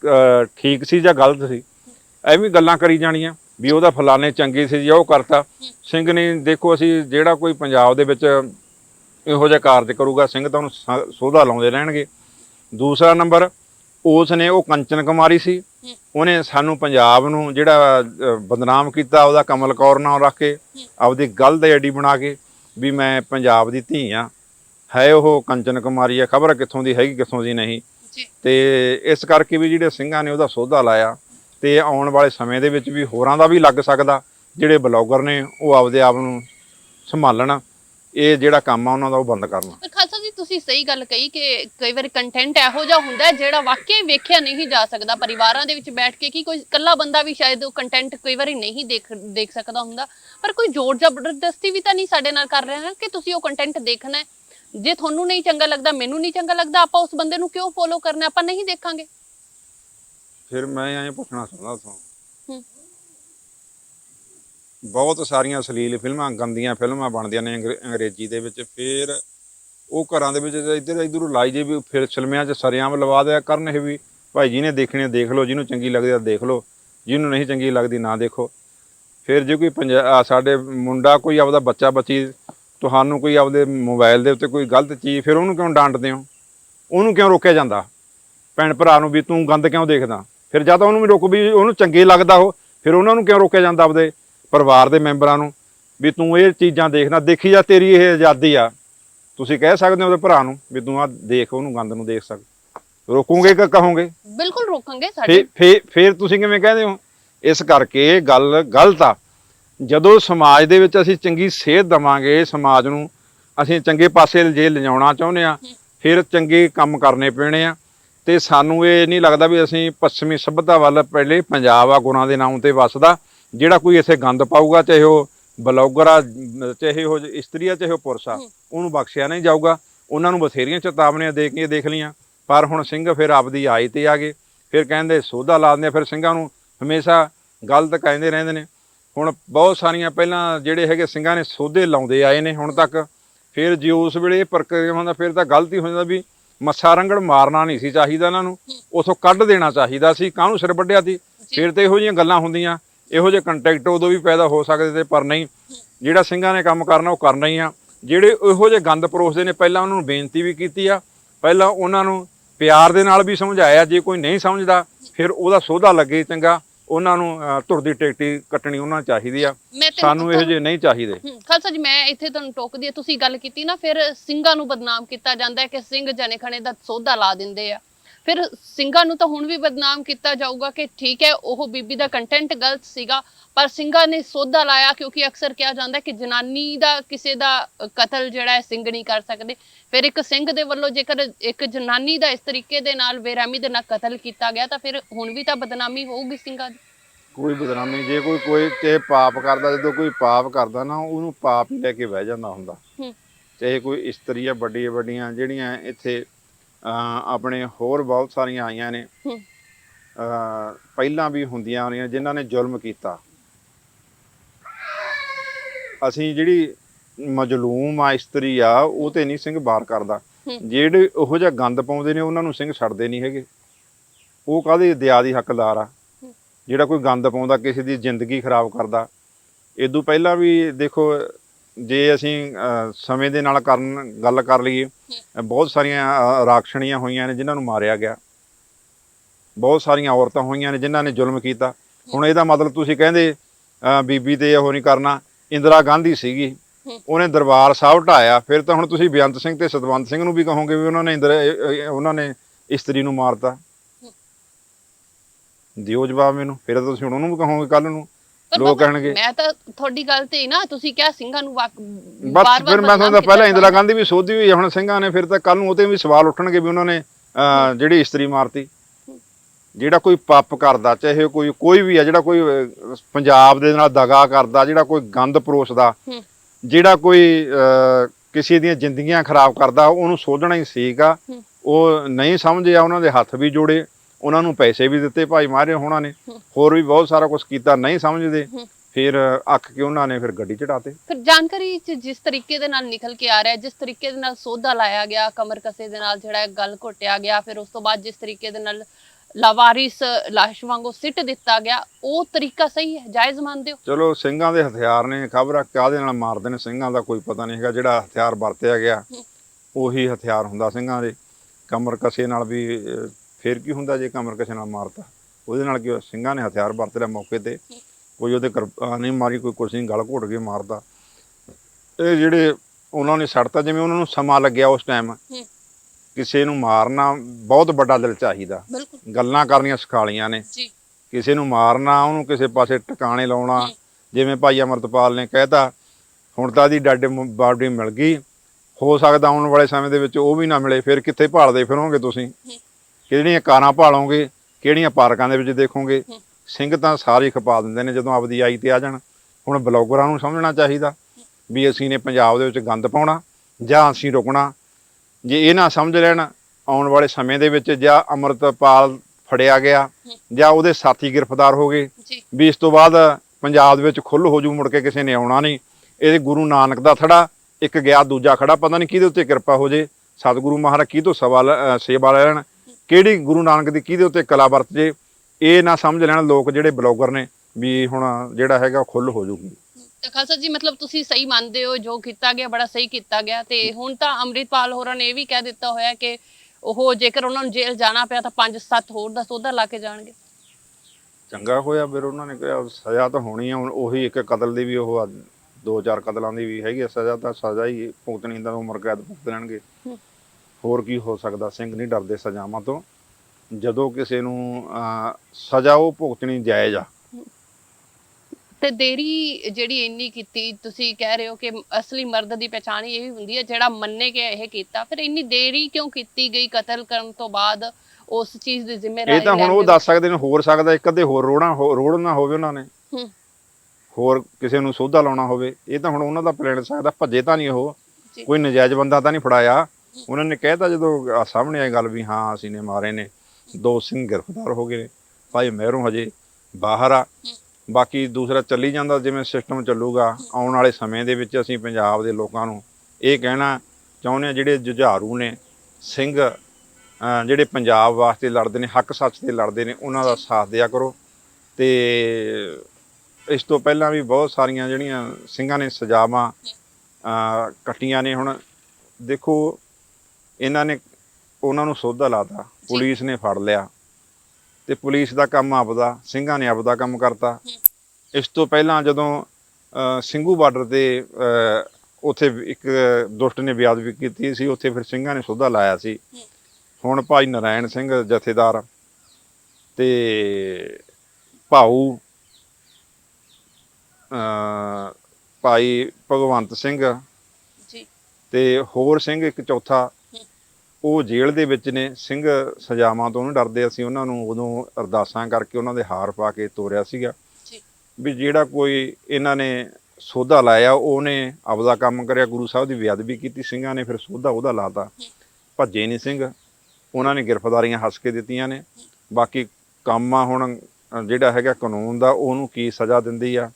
ਠੀਕ ਸੀ ਜਾਂ ਗਲਤ ਸੀ। ਐਵੇਂ ਗੱਲਾਂ ਕਰੀ ਜਾਣੀਆਂ। ਵੀ ਉਹਦਾ ਫਲਾਣੇ ਚੰਗੀ ਸੀ ਜਾਂ ਉਹ ਕਰਤਾ। ਸਿੰਘ ਨੇ ਦੇਖੋ ਅਸੀਂ ਜਿਹੜਾ ਕੋਈ ਪੰਜਾਬ ਦੇ ਵਿੱਚ ਇਹੋ ਜਿਹਾ ਕਾਰਜ ਕਰੂਗਾ ਸਿੰਘ ਤਾਂ ਉਹਨੂੰ ਸੋਧਾ ਲਾਉਂਦੇ ਰਹਿਣਗੇ। ਦੂਸਰਾ ਨੰਬਰ ਉਸ ਨੇ ਉਹ ਕੰਚਨ ਕੁਮਾਰੀ ਸੀ। ਉਹਨੇ ਸਾਨੂੰ ਪੰਜਾਬ ਨੂੰ ਜਿਹੜਾ ਬਦਨਾਮ ਕੀਤਾ ਉਹਦਾ ਕਮਲ ਕੌਰ ਨਾਮ ਰੱਖ ਕੇ ਆਪਦੀ ਗੱਲ ਦੇ ਆਈਡੀ ਬਣਾ ਕੇ ਵੀ ਮੈਂ ਪੰਜਾਬ ਦੀ ਧੀ ਆ। ਹੈ ਉਹ ਕੰਚਨ ਕੁਮਾਰੀ ਆ ਖਬਰ ਕਿੱਥੋਂ ਦੀ ਹੈਗੀ ਕਿੱਥੋਂ ਦੀ ਨਹੀਂ। ਤੇ ਇਸ ਕਰਕੇ ਵੀ ਜਿਹੜੇ ਸਿੰਘਾਂ ਨੇ ਉਹਦਾ ਸੋਧਾ ਲਾਇਆ। ਤੇ ਆਉਣ ਵਾਲੇ ਸਮੇਂ ਦੇ ਵਿੱਚ ਵੀ ਹੋਰਾਂ ਦਾ ਵੀ ਲੱਗ ਸਕਦਾ, ਜਿਹੜੇ ਬਲੌਗਰ ਨੇ ਉਹ ਆਪਦੇ ਆਪ ਨੂੰ ਸੰਭਾਲਣ, ਇਹ ਜਿਹੜਾ ਕੰਮ ਆ ਉਹਨਾਂ ਦਾ ਉਹ ਬੰਦ ਕਰਨਾ। ਪਰ ਖਾਲਸਾ ਜੀ, ਤੁਸੀਂ ਸਹੀ ਗੱਲ ਕਹੀ ਕਿ ਕਈ ਵਾਰ ਕੰਟੈਂਟ ਇਹੋ ਜਿਹਾ ਹੁੰਦਾ ਜਿਹੜਾ ਵਾਕਈ ਵੇਖਿਆ ਨਹੀਂ ਜਾ ਸਕਦਾ। ਪਰਿਵਾਰਾਂ ਦੇ ਵਿੱਚ ਬੈਠ ਕੇ ਕਿ ਕੋਈ ਇਕੱਲਾ ਬੰਦਾ ਵੀ ਸ਼ਾਇਦ ਉਹ ਕੰਟੈਂਟ ਕਈ ਵਾਰੀ ਨਹੀਂ ਦੇਖ ਦੇਖ ਸਕਦਾ ਹੁੰਦਾ। ਪਰ ਕੋਈ ਜ਼ੋਰ ਜ਼ਬਰਦਸਤੀ ਵੀ ਤਾਂ ਨਹੀਂ ਸਾਡੇ ਨਾਲ ਕਰ ਰਿਹਾ ਕਿ ਤੁਸੀਂ ਉਹ ਕੰਟੈਂਟ ਦੇਖਣਾ ਹੈ। ਜੇ ਤੁਹਾਨੂੰ ਨਹੀਂ ਚੰਗਾ ਲੱਗਦਾ, ਮੈਨੂੰ ਨਹੀਂ ਚੰਗਾ ਲੱਗਦਾ, ਆਪਾਂ ਉਸ ਬੰਦੇ ਨੂੰ ਕਿਉਂ ਫੋਲੋ ਕਰਨਾ ਆਪਾਂ ਨਹੀਂ ਦੇਖਾਂਗੇ। ਫਿਰ ਮੈਂ ਐਂ ਪੁੱਛਣਾ ਚਾਹੁੰਦਾ ਤੁਹਾਨੂੰ। ਬਹੁਤ ਸਾਰੀਆਂ ਅਸ਼ਲੀਲ ਫਿਲਮਾਂ ਗੰਦੀਆਂ ਫਿਲਮਾਂ ਬਣਦੀਆਂ ਨੇ ਅੰਗਰੇ- ਅੰਗਰੇਜ਼ੀ ਦੇ ਵਿੱਚ। ਫਿਰ ਉਹ ਘਰਾਂ ਦੇ ਵਿੱਚ ਇੱਧਰ ਇੱਧਰ ਲਾਈ ਜੇ ਵੀ ਫਿਰ ਸਿਲਮਿਆਂ 'ਚ ਸਰਿਆਮ ਲਵਾ ਦਿਆ ਕਰਨ ਇਹ ਵੀ। ਭਾਈ ਜਿਹਨੇ ਦੇਖਣੀ ਆ ਦੇਖ ਲਓ ਜਿਹਨੂੰ ਚੰਗੀ ਲੱਗਦੀ ਆ ਦੇਖ ਲਓ ਜਿਹਨੂੰ ਨਹੀਂ ਚੰਗੀ ਲੱਗਦੀ ਨਾ ਦੇਖੋ। ਫਿਰ ਜੇ ਕੋਈ ਸਾਡੇ ਮੁੰਡਾ ਕੋਈ ਆਪਦਾ ਬੱਚਾ ਬੱਚੀ ਤੁਹਾਨੂੰ ਕੋਈ ਆਪਦੇ ਮੋਬਾਈਲ ਦੇ ਉੱਤੇ ਕੋਈ ਗਲਤ ਚੀਜ਼ ਫਿਰ ਉਹਨੂੰ ਕਿਉਂ ਡਾਂਟਦੇ ਹੋ? ਉਹਨੂੰ ਕਿਉਂ ਰੋਕਿਆ ਜਾਂਦਾ? ਭੈਣ ਭਰਾ ਨੂੰ ਵੀ ਤੂੰ ਗੰਦ ਕਿਉਂ ਦੇਖਦਾ? ਫਿਰ ਜਾਂ ਤਾਂ ਉਹਨੂੰ ਵੀ ਰੋਕੋ ਵੀ ਉਹਨੂੰ ਚੰਗੇ ਲੱਗਦਾ ਉਹ ਫਿਰ ਉਹਨਾਂ ਨੂੰ ਕਿਉਂ ਰੋਕਿਆ ਜਾਂਦਾ ਆਪਦੇ ਪਰਿਵਾਰ ਦੇ ਮੈਂਬਰਾਂ ਨੂੰ? ਵੀ ਤੂੰ ਇਹ ਚੀਜ਼ਾਂ ਦੇਖਣਾ ਦੇਖੀ ਜਾ ਤੇਰੀ ਇਹ ਆਜ਼ਾਦੀ ਆ। ਤੁਸੀਂ ਕਹਿ ਸਕਦੇ ਹੋ ਉਹਦੇ ਭਰਾ ਨੂੰ ਵੀ ਤੂੰ ਆ ਦੇਖ ਉਹਨੂੰ ਗੰਦ ਨੂੰ ਦੇਖ ਸਕ। ਰੋਕੋਗੇ ਕਿ ਕਹੋਗੇ? ਬਿਲਕੁਲ ਰੋਕਾਂਗੇ ਸਾਡੇ। ਫੇ ਫੇ ਫਿਰ ਤੁਸੀਂ ਕਿਵੇਂ ਕਹਿੰਦੇ ਹੋ? ਇਸ ਕਰਕੇ ਗੱਲ ਗਲਤ ਆ। ਜਦੋਂ ਸਮਾਜ ਦੇ ਵਿੱਚ ਅਸੀਂ ਚੰਗੀ ਸੇਧ ਦਵਾਂਗੇ ਸਮਾਜ ਨੂੰ ਅਸੀਂ ਚੰਗੇ ਪਾਸੇ ਜੇ ਲਿਜਾਉਣਾ ਚਾਹੁੰਦੇ ਆ ਫਿਰ ਚੰਗੇ ਕੰਮ ਕਰਨੇ ਪੈਣੇ ਆ। ਤੇ ਸਾਨੂੰ ਇਹ ਨਹੀਂ ਲੱਗਦਾ ਵੀ ਅਸੀਂ ਪੱਛਮੀ ਸਭਿਅਤਾ ਵੱਲ ਪਹਿਲੇ ਪੰਜਾਬ ਆ ਗੁਰਾਂ ਦੇ ਨਾਮ ਤੇ ਵੱਸਦਾ ਜਿਹੜਾ ਕੋਈ ਇੱਥੇ ਗੰਦ ਪਾਊਗਾ ਚਾਹੇ ਉਹ ਬਲੌਗਰ ਆ ਚਾਹੇ ਉਹ ਇਸਤਰੀ ਆ ਚਾਹੇ ਉਹ ਪੁਰਸ਼ ਆ ਉਹਨੂੰ ਬਖਸ਼ਿਆ ਨਹੀਂ ਜਾਊਗਾ। ਉਹਨਾਂ ਨੂੰ ਬਥੇਰੀਆਂ ਚੇਤਾਵਨੀਆਂ ਦੇ ਕੇ ਦੇਖ ਲਈਆਂ। ਪਰ ਹੁਣ ਸਿੰਘ ਫਿਰ ਆਪਦੀ ਆਈ ਤੇ ਆ ਗਏ। ਫਿਰ ਕਹਿੰਦੇ ਸੋਧਾ ਲਾ ਦਿੰਦੇ ਫਿਰ ਸਿੰਘਾਂ ਨੂੰ ਹਮੇਸ਼ਾ ਗਲਤ ਕਹਿੰਦੇ ਰਹਿੰਦੇ ਨੇ। ਹੁਣ ਬਹੁਤ ਸਾਰੀਆਂ ਪਹਿਲਾਂ ਜਿਹੜੇ ਹੈਗੇ ਸਿੰਘਾਂ ਨੇ ਸੋਧੇ ਲਾਉਂਦੇ ਆਏ ਨੇ ਹੁਣ ਤੱਕ। ਫਿਰ ਜੇ ਉਸ ਵੇਲੇ ਇਹ ਪ੍ਰਕਿਰਿਆ ਹੁੰਦਾ ਫਿਰ ਤਾਂ ਗਲਤੀ ਹੋ ਜਾਂਦਾ ਵੀ ਮੱਛਾ ਰੰਗੜ ਮਾਰਨਾ ਨਹੀਂ ਸੀ ਚਾਹੀਦਾ ਇਹਨਾਂ ਨੂੰ। ਉਥੋਂ ਕੱਢ ਦੇਣਾ ਚਾਹੀਦਾ ਸੀ ਕਾਹਨੂੰ ਸਿਰ ਵੱਢਿਆ ਸੀ? ਫਿਰ ਤੇ ਇਹੋ ਜਿਹੀਆਂ ਗੱਲਾਂ ਹੁੰਦੀਆਂ। ਇਹੋ ਜਿਹੇ ਕੰਟੈਕਟ ਉਦੋਂ ਵੀ ਪੈਦਾ ਹੋ ਸਕਦੇ ਤੇ ਪਰ ਨਹੀਂ। ਜਿਹੜਾ ਸਿੰਘਾਂ ਨੇ ਕੰਮ ਕਰਨਾ ਉਹ ਕਰਨਾ ਹੀ ਆ। ਜਿਹੜੇ ਇਹੋ ਜਿਹੇ ਗੰਦ ਪਰੋਸਦੇ ਨੇ ਪਹਿਲਾਂ ਉਹਨਾਂ ਨੂੰ ਬੇਨਤੀ ਵੀ ਕੀਤੀ ਆ। ਪਹਿਲਾਂ ਉਹਨਾਂ ਨੂੰ ਪਿਆਰ ਦੇ ਨਾਲ ਵੀ ਸਮਝਾਇਆ। ਜੇ ਕੋਈ ਨਹੀਂ ਸਮਝਦਾ ਫਿਰ ਉਹਦਾ ਸੋਧਾ ਲੱਗੇ ਚੰਗਾ। ਉਹਨਾਂ ਨੂੰ ਅਹ, ਧੁਰਦੀ ਟਿਕਟੀ ਕੱਟਣੀ ਉਹਨਾਂ ਚਾਹੀਦੀ ਆ। ਸਾਨੂੰ ਇਹੋ ਜਿਹੇ ਨਹੀਂ ਚਾਹੀਦੇ। ਖਾਲਸਾ ਜੀ ਮੈਂ ਇੱਥੇ ਤੁਹਾਨੂੰ ਟੋਕਦੀ ਆ ਤੁਸੀਂ ਗੱਲ ਕੀਤੀ ਨਾ ਫਿਰ ਸਿੰਘਾਂ ਨੂੰ ਬਦਨਾਮ ਕੀਤਾ ਜਾਂਦਾ ਕਿ ਸਿੰਘ ਜਨੇ ਖਣੇ ਦਾ ਸੋਧਾ ਲਾ ਦਿੰਦੇ ਆ। ਫਿਰ ਸਿੰਘਾਂ ਨੂੰ ਤਾਂ ਹੁਣ ਵੀ ਬਦਨਾਮ ਕੀਤਾ ਜਾਊਗਾ ਕਿ ਠੀਕ ਹੈ ਉਹ ਬੀਬੀ ਦਾ ਕੰਟੈਂਟ ਗਲਤ ਸੀਗਾ ਪਰ ਸਿੰਘਾਂ ਨੇ ਸੋਧਾ ਲਾਇਆ ਕਿਉਂਕਿ ਅਕਸਰ ਕਿਹਾ ਜਾਂਦਾ ਕਿ ਜਨਾਨੀ ਦਾ ਕਿਸੇ ਦਾ ਕਤਲ ਜਿਹੜਾ ਹੈ ਸਿੰਘ ਨਹੀਂ ਕਰ ਸਕਦੇ। ਫਿਰ ਇੱਕ ਸਿੰਘ ਦੇ ਵੱਲੋਂ ਜੇਕਰ ਇੱਕ ਜਨਾਨੀ ਦਾ ਇਸ ਤਰੀਕੇ ਦੇ ਨਾਲ ਬੇਰਹਿਮੀ ਦੇ ਨਾਲ ਕਤਲ ਕੀਤਾ ਗਿਆ ਤਾਂ ਫਿਰ ਹੁਣ ਵੀ ਤਾਂ ਬਦਨਾਮੀ ਹੋਊਗੀ ਸਿੰਘਾਂ ਦੀ। ਕੋਈ ਬਦਨਾਮੀ ਜੇ ਕੋਈ ਕੋਈ ਤੇ ਪਾਪ ਕਰਦਾ ਜਦੋਂ ਕੋਈ ਪਾਪ ਕਰਦਾ ਨਾ ਉਹਨੂੰ ਪਾਪ ਹੀ ਲੈ ਕੇ ਬਹਿ ਜਾਂਦਾ ਹੁੰਦਾ। ਹੂੰ। ਚਾਹੇ ਕੋਈ ਇਸਤਰੀ ਆ ਵੱਡੀਆਂ ਵੱਡੀਆਂ ਜਿਹੜੀਆਂ ਇੱਥੇ ਆਪਣੇ ਹੋਰ ਬਹੁਤ ਸਾਰੀਆਂ ਆਈਆਂ ਨੇ। ਪਹਿਲਾਂ ਵੀ ਹੁੰਦੀਆਂ ਆਉਂਦੀਆਂ ਜਿਨ੍ਹਾਂ ਨੇ ਜ਼ੁਲਮ ਕੀਤਾ। ਅਸੀਂ ਜਿਹੜੀ ਮਜਲੂਮ ਆ ਇਸਤਰੀ ਆ ਉਹ ਤੇ ਨਹੀਂ ਸਿੰਘ ਬਾਰ ਕਰਦਾ। ਜਿਹੜੇ ਉਹੋ ਜਿਹਾ ਗੰਦ ਪਾਉਂਦੇ ਨੇ ਉਹਨਾਂ ਨੂੰ ਸਿੰਘ ਛੱਡਦੇ ਨਹੀਂ ਹੈਗੇ। ਉਹ ਕਾਹਦੇ ਦਇਆ ਦੀ ਹੱਕਦਾਰ ਆ। ਜਿਹੜਾ ਕੋਈ ਗੰਦ ਪਾਉਂਦਾ ਕਿਸੇ ਦੀ ਜ਼ਿੰਦਗੀ ਖਰਾਬ ਕਰਦਾ। ਇਦੋਂ ਪਹਿਲਾਂ ਵੀ ਦੇਖੋ ਜੇ ਅਸੀਂ ਸਮੇਂ ਦੇ ਨਾਲ ਕਰਨ ਗੱਲ ਕਰ ਲਈਏ ਬਹੁਤ ਸਾਰੀਆਂ ਰਾਖਸ਼ਣੀਆਂ ਹੋਈਆਂ ਨੇ ਜਿਨ੍ਹਾਂ ਨੂੰ ਮਾਰਿਆ ਗਿਆ। ਬਹੁਤ ਸਾਰੀਆਂ ਔਰਤਾਂ ਹੋਈਆਂ ਨੇ ਜਿਨ੍ਹਾਂ ਨੇ ਜ਼ੁਲਮ ਕੀਤਾ। ਹੁਣ ਇਹਦਾ ਮਤਲਬ ਤੁਸੀਂ ਕਹਿੰਦੇ ਬੀਬੀ ਤੇ ਉਹ ਨਹੀਂ ਕਰਨਾ। ਇੰਦਰਾ ਗਾਂਧੀ ਸੀਗੀ। ਉਹਨੇ ਦਰਬਾਰ ਸਾਹਿਬ ਢਾਇਆ। ਫਿਰ ਤਾਂ ਹੁਣ ਤੁਸੀਂ ਬੇਅੰਤ ਸਿੰਘ ਤੇ ਸਤਵੰਤ ਸਿੰਘ ਨੂੰ ਵੀ ਕਹੋਗੇ ਵੀ ਉਹਨਾਂ ਨੇ ਇੰਦਰਾ ਇਹ- ਇਹ- ਉਹਨਾਂ ਨੇ ਇਸਤਰੀ ਨੂੰ ਮਾਰਤਾ। ਦਿਓ ਜਵਾਬ ਮੈਨੂੰ। ਫਿਰ ਤਾਂ ਤੁਸੀਂ ਹੁਣ ਉਹਨੂੰ ਵੀ ਕਹੋਗੇ ਕੱਲ ਨੂੰ। ਪਰ ਲੋਕ ਬਾਬਾ, ਕਹਿਣਗੇ ਮੈਂ ਤਾਂ ਤੁਹਾਡੀ ਗੱਲ ਤੇ ਨਾ ਤੁਸੀਂ ਕਿਹਾ ਸਿੰਘਾਂ ਨੂੰ ਵਾਕ- ਬਸ ਵਾਰ-ਵਾਰ ਫਿਰ ਮੈਂ ਬਦਨਾਮ ਕੀਤਾ ਪਹਿਲਾਂ ਇੰਦਰਾ। ਗਾਂਧੀ ਵੀ ਸੋਧੀ ਹੋਈ ਹੁਣ ਸਿੰਘਾਂ ਨੇ ਫਿਰ ਤਾਂ ਕੱਲ ਨੂੰ ਉਹ ਤੇ ਵੀ ਸਵਾਲ ਉੱਠਣਗੇ ਵੀ ਉਹਨਾਂ ਨੇ ਅਹ, ਜਿਹੜੀ ਇਸਤਰੀ ਮਾਰਤੀ ਜਿਹੜਾ ਕੋਈ ਪਾਪ ਕਰਦਾ ਚਾਹੇ ਕੋਈ ਕੋਈ ਵੀ ਆ ਜਿਹੜਾ ਕੋਈ ਅਹ, ਪੰਜਾਬ ਦੇ ਨਾਲ ਦਗਾ ਕਰਦਾ ਜਿਹੜਾ ਕੋਈ ਗੰਦ ਪਰੋਸਦਾ ਹੂੰ। ਜਿਹੜਾ ਕੋਈ ਅਹ, ਕਿਸੇ ਦੀਆਂ ਜ਼ਿੰਦਗੀਆਂ ਖਰਾਬ ਕਰਦਾ ਉਹਨੂੰ ਸੋਧਣਾ ਹੀ ਸੀਗਾ ਹੂੰ। ਉਹ ਨਹੀਂ ਸਮਝਿਆ ਉਹਨਾਂ ਦੇ ਹੱਥ ਵੀ ਜੋੜੇ ਉਹਨਾਂ ਨੂੰ ਪੈਸੇ ਵੀ ਦਿੱਤੇ ਭਾਈ ਮਾਰੇ ਹੋਣਾ ਨੇ। ਹੋਰ ਵੀ ਬਹੁਤ ਸਾਰਾ ਕੁਝ ਕੀਤਾ ਨਹੀਂ ਸਮਝਦੇ। ਫਿਰ ਅੱਖ ਕੇ ਉਹਨਾਂ ਨੇ ਫਿਰ ਗੱਡੀ ਚੜਾਤੇ ਫਿਰ ਜਾਣਕਾਰੀ ਚ ਜਿਸ ਤਰੀਕੇ ਦੇ ਨਾਲ ਨਿਕਲ ਕੇ ਆ ਰਿਹਾ ਜਿਸ ਤਰੀਕੇ ਦੇ ਨਾਲ ਸੋਧਾ ਲਾਇਆ ਗਿਆ ਕਮਰ ਕਸੇ ਦੇ ਨਾਲ ਜਿਹੜਾ ਗਲ ਘੋਟਿਆ ਗਿਆ ਫਿਰ ਉਸ ਤੋਂ ਬਾਅਦ ਜਿਸ ਤਰੀਕੇ ਦੇ ਨਾਲ ਲਾਵਾਰਿਸ ਲਾਸ਼ ਵਾਂਗੂ ਸਿੱਟ ਦਿੱਤਾ ਗਿਆ ਉਹ ਤਰੀਕਾ ਸਹੀ ਹੈ ਜਾਇਜ਼ ਮੰਨਦੇ ਹੋ ਚਲੋ ਸਿੰਘਾਂ ਦੇ ਹਥਿਆਰ ਨੇ ਖਬਰ ਕਾਹਦੇ ਨਾਲ ਮਾਰਦੇ ਨੇ ਸਿੰਘਾਂ ਦਾ ਕੋਈ ਪਤਾ ਨਹੀਂ ਹੈਗਾ ਜਿਹੜਾ ਹਥਿਆਰ ਵਰਤਿਆ ਗਿਆ। ਉਹੀ ਹਥਿਆਰ ਹੁੰਦਾ ਸਿੰਘਾਂ ਦੇ ਕਮਰ ਕਸੇ ਨਾਲ ਵੀ ਫੇਰ ਕੀ ਹੁੰਦਾ ਜੇ ਕਮਰ ਕਸੇ ਨਾਲ ਮਾਰਤਾ? ਉਹਦੇ ਨਾਲ ਕੀ? ਸਿੰਘਾਂ ਨੇ ਹਥਿਆਰ ਵਰਤ ਲਿਆ ਮੌਕੇ ਤੇ। ਕੋਈ ਉਹਦੇ ਕਿਰਪਾਨ ਨਹੀਂ ਮਾਰੀ ਕੋਈ ਕੁਛ ਨਹੀਂ ਗਲ ਘੋਟ ਕੇ ਮਾਰਦਾ ਇਹ ਜਿਹੜੇ ਉਹਨਾਂ ਨੇ ਸੜਤਾ ਜਿਵੇਂ ਉਹਨਾਂ ਨੂੰ ਸਮਾਂ ਲੱਗਿਆ ਉਸ ਟਾਈਮ। ਕਿਸੇ ਨੂੰ ਮਾਰਨਾ ਬਹੁਤ ਵੱਡਾ ਦਿਲ ਚਾਹੀਦਾ। ਗੱਲਾਂ ਕਰਨੀਆਂ ਸਿਖਾਲੀਆਂ ਨੇ। ਕਿਸੇ ਨੂੰ ਮਾਰਨਾ ਉਹਨੂੰ ਕਿਸੇ ਪਾਸੇ ਟਿਕਾਣੇ ਲਾਉਣਾ। ਜਿਵੇਂ ਭਾਈ ਅਮਰਤਪਾਲ ਨੇ ਕਹਿਤਾ ਹੁਣ ਤਾਂ ਦੀ ਡੈਡ ਬਾਡੀ ਮਿਲ ਗਈ। ਹੋ ਸਕਦਾ ਆਉਣ ਵਾਲੇ ਸਮੇਂ ਦੇ ਵਿੱਚ ਉਹ ਵੀ ਨਾ ਮਿਲੇ ਫਿਰ ਕਿੱਥੇ ਭਾਲਦੇ ਫਿਰੋਗੇ ਤੁਸੀਂ? ਕਿਹੜੀਆਂ ਕਾਰਾਂ ਭਾਲੋਗੇ ਕਿਹੜੀਆਂ ਪਾਰਕਾਂ ਦੇ ਵਿੱਚ ਦੇਖੋਗੇ। ਸਿੰਘ ਤਾਂ ਸਾਰੇ ਖਪਾ ਦਿੰਦੇ ਨੇ ਜਦੋਂ ਆਪਦੀ ਆਈ ਤੇ ਆ ਜਾਣ। ਹੁਣ ਬਲੌਗਰਾਂ ਨੂੰ ਸਮਝਣਾ ਚਾਹੀਦਾ ਵੀ ਅਸੀਂ ਨੇ ਪੰਜਾਬ ਦੇ ਵਿੱਚ ਗੰਦ ਪਾਉਣਾ ਜਾਂ ਅਸੀਂ ਰੁਕਣਾ। ਜੇ ਇਹ ਨਾ ਸਮਝ ਲੈਣ ਆਉਣ ਵਾਲੇ ਸਮੇਂ ਦੇ ਵਿੱਚ ਜਾਂ ਅਮਰਤਪਾਲ ਫੜਿਆ ਗਿਆ ਜਾਂ ਉਹਦੇ ਸਾਥੀ ਗ੍ਰਿਫਤਾਰ ਹੋ ਗਏ ਵੀ ਇਸ ਤੋਂ ਬਾਅਦ ਪੰਜਾਬ ਦੇ ਵਿੱਚ ਖੁੱਲ ਹੋ ਜੂ ਮੁੜ ਕੇ ਕਿਸੇ ਨੇ ਆਉਣਾ ਨਹੀਂ। ਇਹ ਗੁਰੂ ਨਾਨਕ ਦਾ ਥੜਾ ਇੱਕ ਗਿਆ ਦੂਜਾ ਖੜਾ ਪਤਾ ਨਹੀਂ ਕਿਹਦੇ ਉੱਤੇ ਕਿਰਪਾ ਹੋ ਜੇ। ਸਤਿਗੁਰੂ ਮਹਾਰਾਜ ਕੀ ਤੋਂ ਸਵਾਲ ਸੇਵਾ ਲੈਣ। ਕਿਹੜੀ ਗੁਰੂ ਨਾਨਕ ਦੀ ਕਿਹਦੇ ਉੱਤੇ ਕਲਾ ਵਰਤ ਜੇ ਇਹ ਨਾ ਸਮਝ ਲੈਣ ਲੋਕ ਜਿਹੜੇ ਬਲੌਗਰ ਨੇ ਵੀ ਹੁਣ ਜਿਹੜਾ ਹੈਗਾ ਖੁੱਲ ਹੋ ਜੂਗੀ ਤੇ ਖਾਲਸਾ ਜੀ ਮਤਲਬ ਤੁਸੀਂ ਸਹੀ ਮੰਨਦੇ ਹੋ ਜੋ ਕੀਤਾ ਗਿਆ ਬੜਾ ਸਹੀ ਕੀਤਾ ਗਿਆ ਤੇ ਹੁਣ ਤਾਂ ਅੰਮ੍ਰਿਤਪਾਲ ਹੋਰਾਂ ਨੇ ਇਹ ਵੀ ਕਹਿ ਦਿੱਤਾ ਹੋਇਆ ਕਿ ਉਹ ਜੇਕਰ ਉਹਨਾਂ ਨੂੰ ਜੇਲ੍ਹ ਜਾਣਾ ਪਿਆ ਤਾਂ 5-7 ਹੋਰ ਦਾ ਸੋਧਾ ਲਾ ਕੇ ਜਾਣਗੇ। ਚੰਗਾ ਹੋਇਆ ਫਿਰ ਉਹਨਾਂ ਨੇ ਕਿਹਾ ਸਜ਼ਾ ਤਾਂ ਹੋਣੀ ਆ ਹੁਣ ਉਹੀ ਇੱਕ ਕਤਲ ਦੀ ਵੀ ਉਹ ਦੋ ਚਾਰ ਕਤਲਾਂ ਦੀ ਵੀ ਹੈਗੀ ਸਜ਼ਾ ਤਾਂ ਸਜ਼ਾ ਹੀ ਭੁਗਤਣੀ ਦਾ ਉਮਰ ਕੈਦ ਭੁਗਤ ਲੈਣਗੇ। ਹੋਰ ਕੀ ਹੋ ਸਕਦਾ? ਸਿੰਘ ਨਹੀਂ ਡਰਦੇ ਸਜ਼ਾਵਾਂ ਤੋਂ। ਜਦੋਂ ਕਿਸੇ ਨੂੰ ਸਜ਼ਾ ਉਹ ਭੁਗਤਣੀ ਜਾਇਜ਼ ਆ। ਤੇ ਦੇਰੀ ਜਿਹੜੀ ਇੰਨੀ ਕੀਤੀ ਤੁਸੀਂ ਕਹਿ ਰਹੇ ਹੋ ਕਿ ਅਸਲੀ ਮਰਦ ਦੀ ਪਛਾਣ ਇਹ ਹੁੰਦੀ ਹੈ ਜਿਹੜਾ ਮੰਨੇ ਕਿ ਇਹ ਕੀਤਾ। ਫਿਰ ਇੰਨੀ ਦੇਰੀ ਕਿਉਂ ਕੀਤੀ ਗਈ ਕਤਲ ਕਰਨ ਤੋਂ ਬਾਅਦ ਉਸ ਚੀਜ਼ ਦੀ ਜ਼ਿੰਮੇਵਾਰੀ ਇਹ ਤਾਂ ਹੁਣ ਉਹ ਦੱਸ ਸਕਦੇ ਨੇ ਹੋਰ ਸਕਦਾ ਇੱਕ ਅੱਧੇ ਹੋਰ ਰੋੜਾ ਰੋੜ ਨਾ ਹੋਵੇ ਉਹਨਾਂ ਨੇ। ਹੋਰ ਕਿਸੇ ਨੂੰ ਸੋਧਾ ਲਾਉਣਾ ਹੋਵੇ। ਇਹ ਤਾਂ ਹੁਣ ਉਹਨਾਂ ਦਾ ਪਲਾਨ ਸਕਦਾ ਭੱਜੇ ਤਾਂ ਨਹੀਂ ਉਹ। ਕੋਈ ਨਜਾਇਜ਼ ਬੰਦਾ ਤਾਂ ਨਹੀਂ ਫੜਾਇਆ। ਉਹਨਾਂ ਨੇ ਕਹਿਤਾ ਜਦੋਂ ਸਾਹਮਣੇ ਆਈ ਗੱਲ ਵੀ ਹਾਂ, ਅਸੀਂ ਨੇ ਮਾਰੇ ਨੇ। ਦੋ ਸਿੰਘ ਗ੍ਰਿਫਤਾਰ ਹੋ ਗਏ ਨੇ। ਭਾਈ ਮਹਿਰੋਂ ਹਜੇ ਬਾਹਰ ਆ। ਬਾਕੀ ਦੂਸਰਾ ਚੱਲੀ ਜਾਂਦਾ ਜਿਵੇਂ ਸਿਸਟਮ ਚੱਲੂਗਾ, ਆਉਣ ਵਾਲੇ ਸਮੇਂ ਦੇ ਵਿੱਚ ਅਸੀਂ ਪੰਜਾਬ ਦੇ ਲੋਕਾਂ ਨੂੰ ਇਹ ਕਹਿਣਾ ਚਾਹੁੰਦੇ ਹਾਂ, ਜਿਹੜੇ ਜੁਝਾਰੂ ਨੇ, ਸਿੰਘ ਜਿਹੜੇ ਪੰਜਾਬ ਵਾਸਤੇ ਲੜਦੇ ਨੇ, ਹੱਕ ਸੱਚ ਤੇ ਲੜਦੇ ਨੇ, ਉਹਨਾਂ ਦਾ ਸਾਥ ਦਿਆ ਕਰੋ। ਤੇ ਇਸ ਤੋਂ ਪਹਿਲਾਂ ਵੀ ਬਹੁਤ ਸਾਰੀਆਂ ਜਿਹੜੀਆਂ ਸਿੰਘਾਂ ਨੇ ਸਜ਼ਾਵਾਂ ਕੱਟੀਆਂ ਨੇ ਹੁਣ। ਦੇਖੋ ਇਹਨਾਂ ਨੇ ਉਹਨਾਂ ਨੂੰ ਸੋਧਾ ਲਾਤਾ ਪੁਲਿਸ ਨੇ ਫੜ ਲਿਆ। ਤੇ ਪੁਲਿਸ ਦਾ ਕੰਮ ਆਪਦਾ ਸਿੰਘਾਂ ਨੇ ਆਪਦਾ ਕੰਮ ਕਰਤਾ। ਇਸ ਤੋਂ ਪਹਿਲਾਂ ਜਦੋਂ ਸਿੰਘੂ ਬਾਰਡਰ ਤੇ ਉੱਥੇ ਇੱਕ ਦੁਸ਼ਟ ਨੇ ਬੇਅਦਬੀ ਕੀਤੀ ਸੀ ਉੱਥੇ ਫਿਰ ਸਿੰਘਾਂ ਨੇ ਸੋਧਾ ਲਾਇਆ ਸੀ। ਹੁਣ ਭਾਈ ਨਰਾਇਣ ਸਿੰਘ ਜਥੇਦਾਰ ਤੇ ਭਾਊ ਅਹ ਭਾਈ ਭਗਵੰਤ ਸਿੰਘ ਜੀ। ਤੇ ਹੋਰ ਸਿੰਘ ਇੱਕ ਚੌਥਾ ਉਹ ਜੇਲ੍ਹ ਦੇ ਵਿੱਚ ਨੇ ਸਿੰਘ ਸਜ਼ਾਵਾਂ ਤੋਂ ਨਹੀਂ ਡਰਦੇ ਅਸੀਂ ਉਹਨਾਂ ਨੂੰ ਉਦੋਂ ਅਰਦਾਸਾਂ ਕਰਕੇ ਉਹਨਾਂ ਦੇ ਹਾਰ ਪਾ ਕੇ ਤੋਰਿਆ ਸੀਗਾ। ਜੀ। ਵੀ ਜਿਹੜਾ ਕੋਈ ਇਹਨਾਂ ਨੇ ਸੋਧਾ ਲਾਇਆ ਉਹਨੇ ਆਪਦਾ ਕੰਮ ਕਰਿਆ ਗੁਰੂ ਸਾਹਿਬ ਦੀ ਬੇਅਦਬੀ ਕੀਤੀ ਸਿੰਘਾਂ ਨੇ ਫਿਰ ਸੋਧਾ ਉਹਦਾ ਲਾਤਾ। ਭੱਜੇ ਨਹੀਂ ਸਿੰਘ ਉਹਨਾਂ ਨੇ ਗ੍ਰਿਫਤਾਰੀਆਂ ਹੱਸ ਕੇ ਦਿੱਤੀਆਂ ਨੇ। ਬਾਕੀ ਕੰਮ ਆ ਹੁਣ ਜਿਹੜਾ ਹੈਗਾ ਕਾਨੂੰਨ ਦਾ ਉਹਨੂੰ ਕੀ ਸਜ਼ਾ ਦਿੰਦੀ ਆ?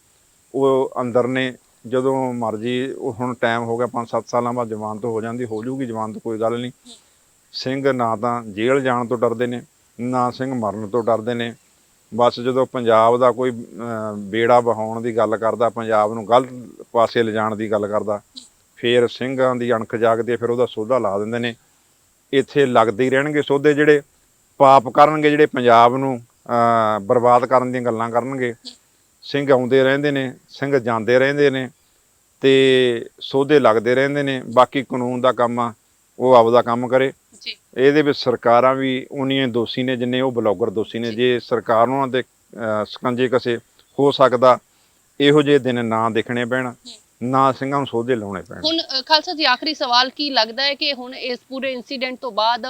ਉਹ ਅੰਦਰ ਨੇ ਜਦੋਂ ਮਰਜ਼ੀ ਉਹ ਹੁਣ ਟਾਈਮ ਹੋ ਗਿਆ 5-7 ਸਾਲਾਂ ਬਾਅਦ ਜ਼ਮਾਨਤ ਹੋ ਜਾਂਦੀ ਹੋ ਜੂਗੀ ਜ਼ਮਾਨਤ ਕੋਈ ਗੱਲ ਨਹੀਂ ਸਿੰਘ ਨਾ ਤਾਂ ਜੇਲ੍ਹ ਜਾਣ ਤੋਂ ਡਰਦੇ ਨੇ ਨਾ ਸਿੰਘ ਮਰਨ ਤੋਂ ਡਰਦੇ ਨੇ। ਬਸ ਜਦੋਂ ਪੰਜਾਬ ਦਾ ਕੋਈ ਬੇੜਾ ਵਹਾਉਣ ਦੀ ਗੱਲ ਕਰਦਾ ਪੰਜਾਬ ਨੂੰ ਗਲਤ ਪਾਸੇ ਲਿਜਾਣ ਦੀ ਗੱਲ ਕਰਦਾ ਫੇਰ ਸਿੰਘਾਂ ਦੀ ਅਣਖ ਜਾਗਦੀ ਹੈ, ਫਿਰ ਉਹਦਾ ਸੋਧਾ ਲਾ ਦਿੰਦੇ ਨੇ। ਇੱਥੇ ਲੱਗਦੇ ਹੀ ਰਹਿਣਗੇ ਸੋਧੇ ਜਿਹੜੇ ਪਾਪ ਕਰਨਗੇ ਜਿਹੜੇ ਪੰਜਾਬ ਨੂੰ ਬਰਬਾਦ ਕਰਨ ਦੀਆਂ ਗੱਲਾਂ ਕਰਨਗੇ। ਸਿੰਘ ਆਉਂਦੇ ਰਹਿੰਦੇ ਨੇ ਸਿੰਘ ਜਾਂਦੇ ਰਹਿੰਦੇ ਨੇ ਤੇ ਸੋਧੇ ਲੱਗਦੇ ਰਹਿੰਦੇ ਨੇ। ਬਾਕੀ ਕਾਨੂੰਨ ਦਾ ਕੰਮ ਆ ਉਹ ਆਪਦਾ ਕੰਮ ਕਰੇ। ਜੀ। ਇਹਦੇ ਵਿੱਚ ਸਰਕਾਰਾਂ ਵੀ ਉਨੀਆਂ ਦੋਸ਼ੀ ਨੇ ਜਿੰਨੇ ਉਹ ਬਲੌਗਰ ਦੋਸ਼ੀ ਨੇ। ਜੇ। ਸਰਕਾਰ ਨੂੰ ਉਹਨਾਂ ਦੇ ਅਹ, ਸਕੰਜੇ ਕਸੇ ਹੋ ਸਕਦਾ ਇਹੋ ਜਿਹੇ ਦਿਨ ਨਾ ਦੇਖਣੇ ਪੈਣ ਨਾ ਸਿੰਘਾਂ ਨੂੰ ਸੋਧੇ ਲਾਉਣੇ ਪੈਣ। ਹੁਣ ਅ, ਖਾਲਸਾ ਜੀ ਆਖਰੀ ਸਵਾਲ ਕੀ ਲੱਗਦਾ ਹੈ ਕਿ ਹੁਣ ਇਸ ਪੂਰੇ ਇਨਸੀਡੈਂਟ ਤੋਂ ਬਾਅਦ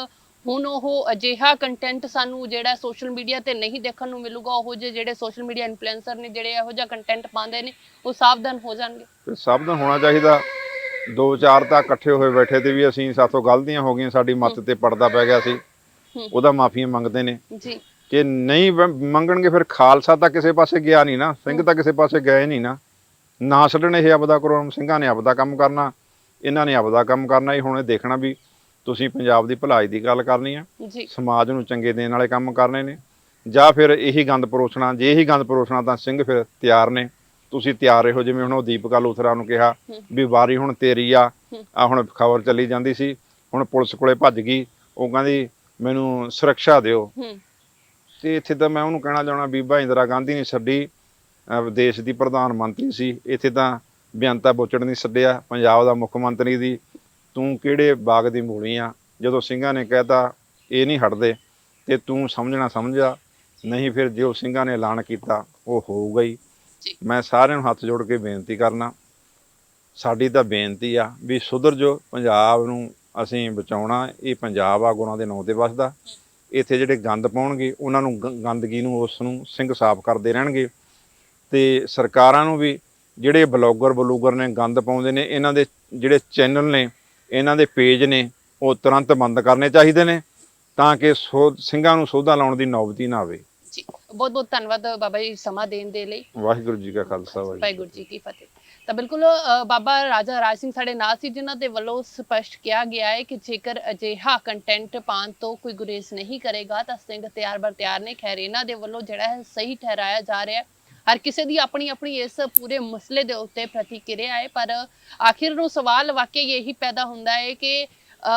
ਹੁਣ ਉਹ ਅਜਿਹਾ ਕੰਟੈਂਟ ਸਾਨੂੰ ਜਿਹੜਾ ਸੋਸ਼ਲ ਮੀਡੀਆ ਤੇ ਨਹੀਂ ਦੇਖਣ ਨੂੰ ਮਿਲੂਗਾ ਉਹ ਜਿਹੇ ਜਿਹੜੇ ਸੋਸ਼ਲ ਮੀਡੀਆ ਇਨਫਲੂਐਂਸਰ ਨੇ ਜਿਹੜੇ ਇਹੋ ਜਿਹਾ ਕੰਟੈਂਟ ਪਾਉਂਦੇ ਨੇ ਉਹ ਸਾਵਧਾਨ ਹੋ ਜਾਣਗੇ? ਤੇ ਦਾ ਹੋਣਾ ਚਾਹੀਦਾ। ਦੋ ਚਾਰ ਤਾਂ ਇਕੱਠੇ ਹੋਏ ਬੈਠੇ ਤੇ ਵੀ ਅਸੀਂ ਸਾਥੋਂ ਗਲਤੀਆਂ ਹੋ ਗਈਆਂ ਸਾਡੀ ਮੱਤ ਤੇ ਪਰਦਾ ਪੈ ਗਿਆ ਸੀ। ਉਹਦਾ ਮਾਫੀਆਂ ਮੰਗਦੇ ਨੇ। ਜੀ। ਕਿ ਨਹੀਂ ਮੰਗਣਗੇ ਫਿਰ ਖਾਲਸਾ ਤਾਂ ਕਿਸੇ ਪਾਸੇ ਗਿਆ ਨਹੀਂ ਨਾ ਸਿੰਘ ਤਾਂ ਕਿਸੇ ਪਾਸੇ ਗਏ ਨਹੀਂ ਨਾ। ਨਾ ਛੱਡਣ ਇਹ ਆਪਦਾ ਕਰੋ ਸਿੰਘਾਂ ਨੇ ਆਪਦਾ ਕੰਮ ਕਰਨਾ ਇਹਨਾਂ ਨੇ ਆਪਦਾ ਕੰਮ ਕਰਨਾ ਹੀ ਹੁਣ ਇਹ ਦੇਖਣਾ ਵੀ ਤੁਸੀਂ ਪੰਜਾਬ ਦੀ ਭਲਾਈ ਦੀ ਗੱਲ ਕਰਨੀ ਆ। ਸਮਾਜ ਨੂੰ ਚੰਗੇ ਦੇਣ ਵਾਲੇ ਕੰਮ ਕਰਨੇ ਨੇ। ਜਾਂ ਫਿਰ ਇਹੀ ਗੰਦ ਪਰੋਸਣਾ ਜੇ ਇਹੀ ਗੰਦ ਪਰੋਸਣਾ ਤਾਂ ਸਿੰਘ ਫਿਰ ਤਿਆਰ ਨੇ। ਤੁਸੀਂ ਤਿਆਰ ਰਹੋ ਜਿਵੇਂ ਹੁਣ ਉਹ ਦੀਪਕਾ ਲੂਥਰਾ ਨੂੰ ਕਿਹਾ। ਵੀ ਵਾਰੀ ਹੁਣ ਤੇਰੀ ਆ। ਆ ਹੁਣ ਖਬਰ ਚੱਲੀ ਜਾਂਦੀ ਸੀ ਹੁਣ ਪੁਲਿਸ ਕੋਲੇ ਭੱਜ ਗਈ ਉਹ ਕਹਿੰਦੀ ਮੈਨੂੰ ਸੁਰੱਖਿਆ ਦਿਓ ਤੇ ਇੱਥੇ ਤਾਂ ਮੈਂ ਉਹਨੂੰ ਕਹਿਣਾ ਚਾਹਣਾ ਬੀਬਾ ਇੰਦਰਾ ਗਾਂਧੀ ਨੇ ਛੱਡੀ ਦੇਸ਼ ਦੀ ਪ੍ਰਧਾਨ ਮੰਤਰੀ ਸੀ ਇੱਥੇ ਤਾਂ ਬੇਅੰਤਾ ਬੋਚੜ ਨਹੀਂ ਛੱਡਿਆ ਪੰਜਾਬ ਦਾ ਮੁੱਖ ਮੰਤਰੀ ਦੀ ਤੂੰ ਕਿਹੜੇ ਬਾਗ ਦੀ ਮੂਲੀ ਆ ਜਦੋਂ ਸਿੰਘਾਂ ਨੇ ਕਹਿਤਾ ਇਹ ਨਹੀਂ ਹਟਦੇ ਤੇ ਤੂੰ ਸਮਝਣਾ ਸਮਝਿਆ ਨਹੀਂ ਫਿਰ ਜੋ ਸਿੰਘਾਂ ਨੇ ਐਲਾਨ ਕੀਤਾ ਉਹ ਹੋਊਗਾ ਹੀ। ਮੈਂ ਸਾਰਿਆਂ ਨੂੰ ਹੱਥ ਜੋੜ ਕੇ ਬੇਨਤੀ ਕਰਨਾ, ਸਾਡੀ ਤਾਂ ਬੇਨਤੀ ਆ ਵੀ ਸੁਧਰ ਜੋ ਪੰਜਾਬ ਨੂੰ ਅਸੀਂ ਬਚਾਉਣਾ, ਇਹ ਪੰਜਾਬ ਆ ਗੁਰਾਂ ਦੇ ਨਾਂ ਤੇ ਵਸਦਾ। ਇੱਥੇ ਜਿਹੜੇ ਗੰਦ ਪਾਉਣਗੇ, ਉਹਨਾਂ ਨੂੰ ਗ- ਗੰਦਗੀ ਨੂੰ, ਉਸ ਨੂੰ ਸਿੰਘ ਸਾਫ਼ ਕਰਦੇ ਰਹਿਣਗੇ। ਤੇ ਸਰਕਾਰਾਂ ਨੂੰ ਵੀ, ਜਿਹੜੇ ਬਲੌਗਰ ਬਲੂਗਰ ਨੇ ਗੰਦ ਪਾਉਂਦੇ ਨੇ, ਇਹਨਾਂ ਦੇ ਜਿਹੜੇ ਚੈਨਲ ਨੇ, ਇਹਨਾਂ ਦੇ ਪੇਜ ਨੇ, ਉਹ ਤੁਰੰਤ ਬੰਦ ਕਰਨੇ ਚਾਹੀਦੇ ਨੇ, ਤਾਂ ਕਿ ਸੋ, ਸਿੰਘਾਂ ਨੂੰ ਸੋਧਾ ਲਾਉਣ ਦੀ ਨੌਬਤੀ ਨਾ ਆਵੇ। ਜੀ। ਬਹੁਤ ਬਹੁਤ ਧੰਨਵਾਦ ਬਾਬਾ ਜੀ ਸਮਾਂ ਦੇਣ ਦੇ ਲਈ। ਵਾਹਿਗੁਰੂ ਜੀ ਕਾ ਖਾਲਸਾ ਵਾਹਿਗੁਰੂ ਵਾਹਿਗੁਰੂ ਜੀ ਕੀ ਫਤਿਹ। ਤਾਂ ਬਿਲਕੁਲ ਬਾਬਾ ਰਾਜਾ ਰਾਜ ਸਿੰਘ ਸਾਡੇ ਨਾਲ ਸੀ ਜਿਨ੍ਹਾਂ ਦੇ ਵੱਲੋਂ ਸਪਸ਼ਟ ਕਿਹਾ ਗਿਆ ਹੈ ਕਿ ਜੇਕਰ ਅਜਿਹਾ ਕੰਟੈਂਟ ਪਾਉਣ ਤੋਂ ਕੋਈ ਗੁਰੇਜ਼ ਨਹੀਂ ਕਰੇਗਾ ਤਾਂ ਸਿੰਘ ਤਿਆਰ ਬਰ ਤਿਆਰ ਨੇ। ਖੈਰ ਇਹਨਾਂ ਦੇ ਵੱਲੋਂ ਜਿਹੜਾ ਹੈ ਸਹੀ ਠਹਿਰਾਇਆ ਜਾ ਰਿਹਾ ਹੈ। ਹਰ ਕਿਸੇ ਦੀ ਆਪਣੀ ਆਪਣੀ ਇਸ ਪੂਰੇ ਮਸਲੇ ਦੇ ਉੱਤੇ ਪ੍ਰਤੀਕਿਰਿਆ ਹੈ ਪਰ ਆਖਿਰ ਨੂੰ ਸਵਾਲ ਵਾਕਈ ਇਹੀ ਪੈਦਾ ਹੁੰਦਾ ਹੈ ਕਿ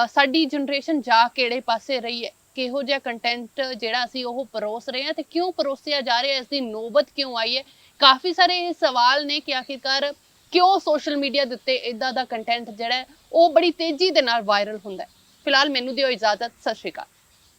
ਸਾਡੀ ਜਨਰੇਸ਼ਨ ਜਾ ਕਿਹੜੇ ਪਾਸੇ ਰਹੀ ਹੈ? ਕਿਹੋ ਜਿਹਾ ਕੰਟੈਂਟ ਜਿਹੜਾ ਅਸੀਂ ਉਹ ਪਰੋਸ ਰਹੇ ਹਾਂ ਤੇ ਕਿਉਂ ਪਰੋਸਿਆ ਜਾ ਰਿਹਾ ਹੈ ਇਸ ਦੀ ਨੌਬਤ ਕਿਉਂ ਆਈ ਹੈ? ਕਾਫੀ ਸਾਰੇ ਇਹ ਸਵਾਲ ਨੇ ਕਿ ਆਖਿਰਕਾਰ ਕਿਉਂ ਸੋਸ਼ਲ ਮੀਡੀਆ ਦੇ ਉੱਤੇ ਇਦਾਂ ਦਾ ਕੰਟੈਂਟ ਜਿਹੜਾ ਉਹ ਬੜੀ ਤੇਜ਼ੀ ਦੇ ਨਾਲ ਵਾਇਰਲ ਹੁੰਦਾ ਹੈ। ਫਿਲਹਾਲ ਮੈਨੂੰ ਦਿਓ ਇਜਾਜ਼ਤ, ਸਤਿ ਸ਼੍ਰੀ ਅਕਾਲ।